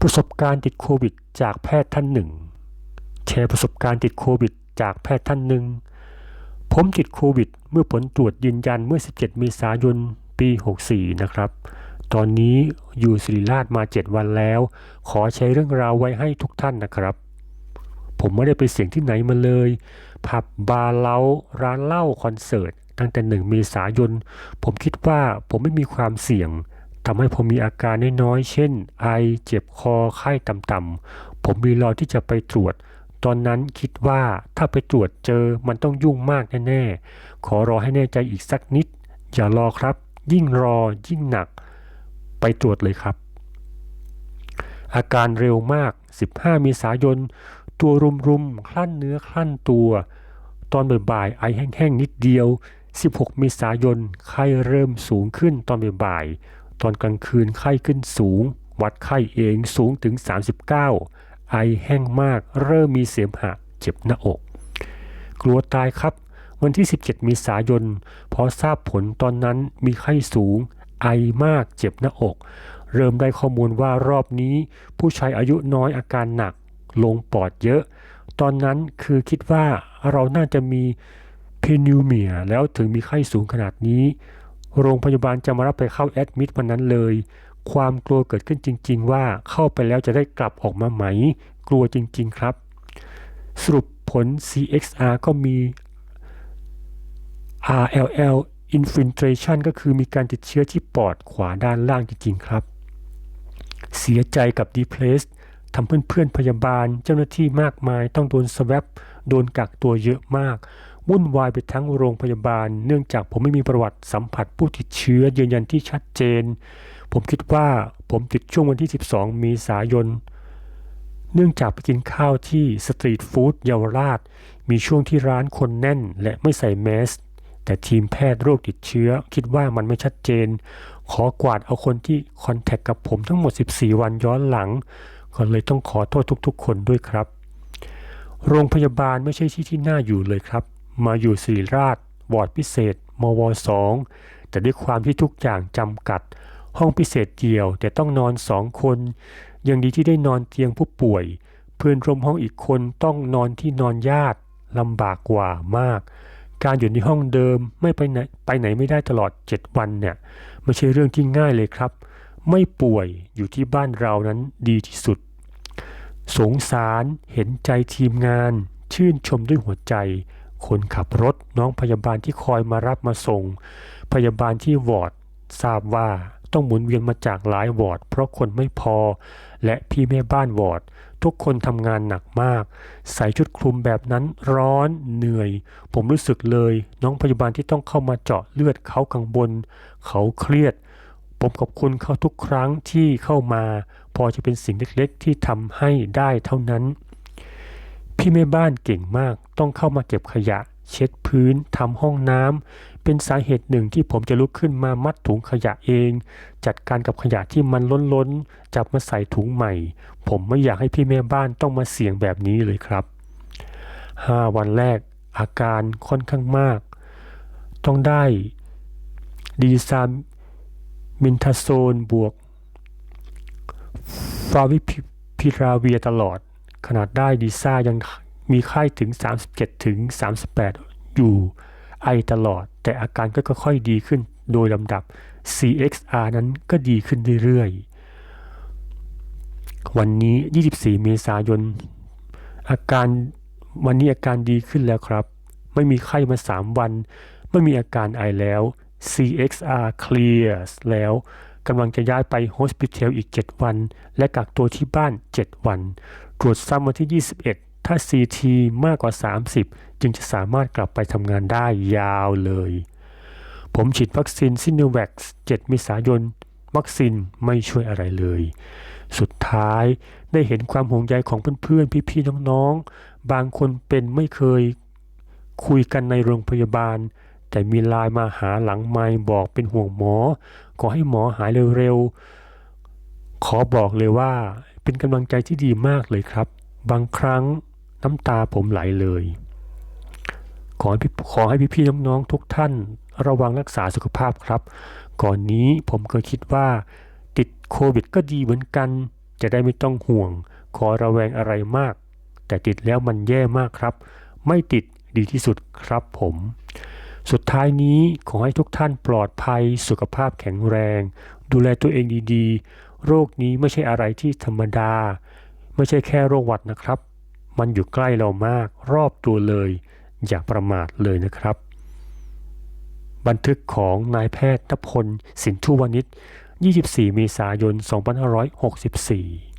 ประสบการณ์ติดโควิด จากแพทย์ท่านหนึ่ง แชร์ประสบการณ์ติดโควิด จากแพทย์ท่านหนึ่ง ผมติดโควิด เมื่อผลตรวจยืนยันเมื่อ 17 เมษายน ปี 64 นะครับ ตอนนี้อยู่ศิริราชมา 7 วันแล้ว ขอแชร์เรื่องราวไว้ให้ทุกท่านนะครับ ผมไม่ได้ไปเสี่ยงที่ไหนมาเลย ผับบาร์เล้า ร้านเหล้าคอนเสิร์ต ตั้งแต่ 1 เมษายน ผมคิดว่าผมไม่มีความเสี่ยง ทำให้ผมมีอาการน้อยๆ เช่น ไอ เจ็บคอ ไข้ต่ำๆ ผมมีรอที่จะไปตรวจ ตอนนั้นคิดว่าถ้าไปตรวจเจอมันต้องยุ่งมากแน่ๆ ขอรอให้แน่ใจอีกสักนิด อย่ารอครับ ยิ่งรอยิ่งหนัก ไปตรวจเลยครับ อาการเร็วมาก 15 เมษายน ตัวรุมๆ คลั่นเนื้อคลั่นตัว ตอนบ่ายๆ ไอแห้งๆ นิดเดียว 16 เมษายน ไข้เริ่มสูงขึ้นตอนบ่ายๆ ตอนกลางคืนไข้ขึ้นสูง วัดไข้เองสูงถึง 39 ไอแห้งมากเริ่มมีเสมหะเจ็บหน้าอก กลัวตายครับ วันที่ 17 เมษายน พอทราบผลตอนนั้นมีไข้สูง ไอมากเจ็บหน้าอก เริ่มได้ข้อมูลว่ารอบนี้ ผู้ชายอายุน้อยอาการหนัก ลงปอดเยอะ ตอนนั้นคือคิดว่าเราน่าจะมีเพนิวเมียแล้วถึงมีไข้สูงขนาดนี้ โรงพยาบาลจะมารับไปเข้าแอดมิดวันนั้นเลย ความกลัวเกิดขึ้นจริง ๆ ว่าเข้าไปแล้วจะได้กลับออกมาไหม กลัวจริง ๆ ครับ สรุปผล CXR ก็มี RLL infiltration ก็คือมีการติดเชื้อที่ปอดขวาด้านล่างจริง ๆ ครับ เสียใจกับ Depress ทำเพื่อนๆพยาบาลเจ้าหน้าที่มากมายต้องโดนสว a ปโดนกักตัวเยอะมาก วุ่นวายไปทั้งโรงพยาบาล เนื่องจากผมไม่มีประวัติสัมผัสผู้ติดเชื้อยืนยันที่ชัดเจน ผมคิดว่าผมติดช่วงวันที่ 12เมษายน เนื่องจากไปกินข้าวที่สตรีทฟู้ดเยาวราช มีช่วงที่ร้านคนแน่นและไม่ใส่แมส แต่ทีมแพทย์โรคติดเชื้อ คิดว่ามันไม่ชัดเจน ขอกวาดเอาคนที่คอนแทคกับผมทั้งหมด 14 วันย้อนหลังก็เลยต้องขอโทษทุกๆ คนด้วยครับ โรงพยาบาลไม่ใช่ที่ที่น่าอยู่เลยครับ มาอยู่ศิริราชวอร์ดพิเศษ มว2แต่ด้วยความที่ทุกอย่างจำกัด ห้องพิเศษเดียวแต่ต้องนอนสองคน ยังดีที่ได้นอนเตียงผู้ป่วย เพื่อนร่วมห้องอีกคนต้องนอนที่นอนญาติลำบากกว่ามาก การอยู่ในห้องเดิมไม่ไปไหนไปไหนไม่ได้ตลอด 7 วันเนี่ยไม่ใช่เรื่องที่ง่ายเลยครับ ไม่ป่วยอยู่ที่บ้านเรานั้นดีที่สุด สงสารเห็นใจทีมงาน ชื่นชมด้วยหัวใจ คนขับรถน้องพยาบาลที่คอยมารับมาส่ง พยาบาลที่วอร์ดทราบว่าต้องหมุนเวียนมาจากหลายวอร์ดเพราะคนไม่พอ และพี่แม่บ้านวอร์ดทุกคนทำงานหนักมาก ใส่ชุดคลุมแบบนั้นร้อนเหนื่อย ผมรู้สึกเลย น้องพยาบาลที่ต้องเข้ามาเจาะเลือดเขากังวลเขาเครียด ผมขอบคุณเขาทุกครั้งที่เข้ามา พอจะเป็นสิ่งเล็กๆที่ทำให้ได้เท่านั้น พี่แม่บ้านเก่งมาก ต้องเข้ามาเก็บขยะ เช็ดพื้นทำห้องน้ำเป็นสาเหตุหนึ่งที่ผมจะลุกขึ้นมามัดถุงขยะเอง จัดการกับขยะที่มันล้นๆจับมาใส่ถุงใหม่ ผมไม่อยากให้พี่แม่บ้านต้องมาเสี่ยงแบบนี้เลยครับ 5 วันแรกอาการค่อนข้างมาก ต้องได้ดีซามินทาโซนบวกฟาวิพิราเวียตลอด ขนาดได้ดีซ่ายังมีไข้ถึง 37ถึง38 อยู่ไอตลอด แต่อาการก็ค่อยๆดีขึ้นโดยลำดับ CXR นั้นก็ดีขึ้นเรื่อยๆ วันนี้ 24 เมษายน อาการวันนี้อาการดีขึ้นแล้วครับ ไม่มีไข้มา 3 วัน ไม่มีอาการไอแล้ว CXR clears แล้ว กำลังจะย้ายไปโฮสพิทอลอีก 7 วัน และกักตัวที่บ้าน 7 วัน ตรวจซ้ำวันที่ 21 ถ้า CT มากกว่า 30 จึงจะสามารถกลับไปทำงานได้ยาวเลย ผมฉีดวัคซีนซิโนแวค7เมษายน วัคซีนไม่ช่วยอะไรเลย สุดท้ายได้เห็นความห่วงใยของเพื่อนๆ พี่ๆ น้องๆ บางคนเป็นไม่เคยคุยกันในโรงพยาบาล แต่มีไลน์มาหาหลังไมค์บอกเป็นห่วงหมอ ขอให้หมอหายเร็วๆ ขอบอกเลยว่าเป็นกำลังใจที่ดีมากเลยครับ บางครั้งน้ำตาผมไหลเลย ขอให้พี่ขอให้พี่ๆน้องๆทุกท่าน ระวังรักษาสุขภาพครับ ก่อนนี้ผมเคยคิดว่าติดโควิดก็ดีเหมือนกัน จะได้ไม่ต้องห่วง ขอระแวงอะไรมาก แต่ติดแล้วมันแย่มากครับ ไม่ติดดีที่สุดครับผม สุดท้ายนี้ขอให้ทุกท่านปลอดภัย สุขภาพแข็งแรง ดูแลตัวเองดีๆ โรคนี้ไม่ใช่อะไรที่ธรรมดา ไม่ใช่แค่โรคหวัดนะครับ มันอยู่ใกล้เรามาก รอบตัวเลย อย่าประมาทเลยนะครับ บันทึกของนายแพทย์นพลสินทุวณิช24 เมษายน 2564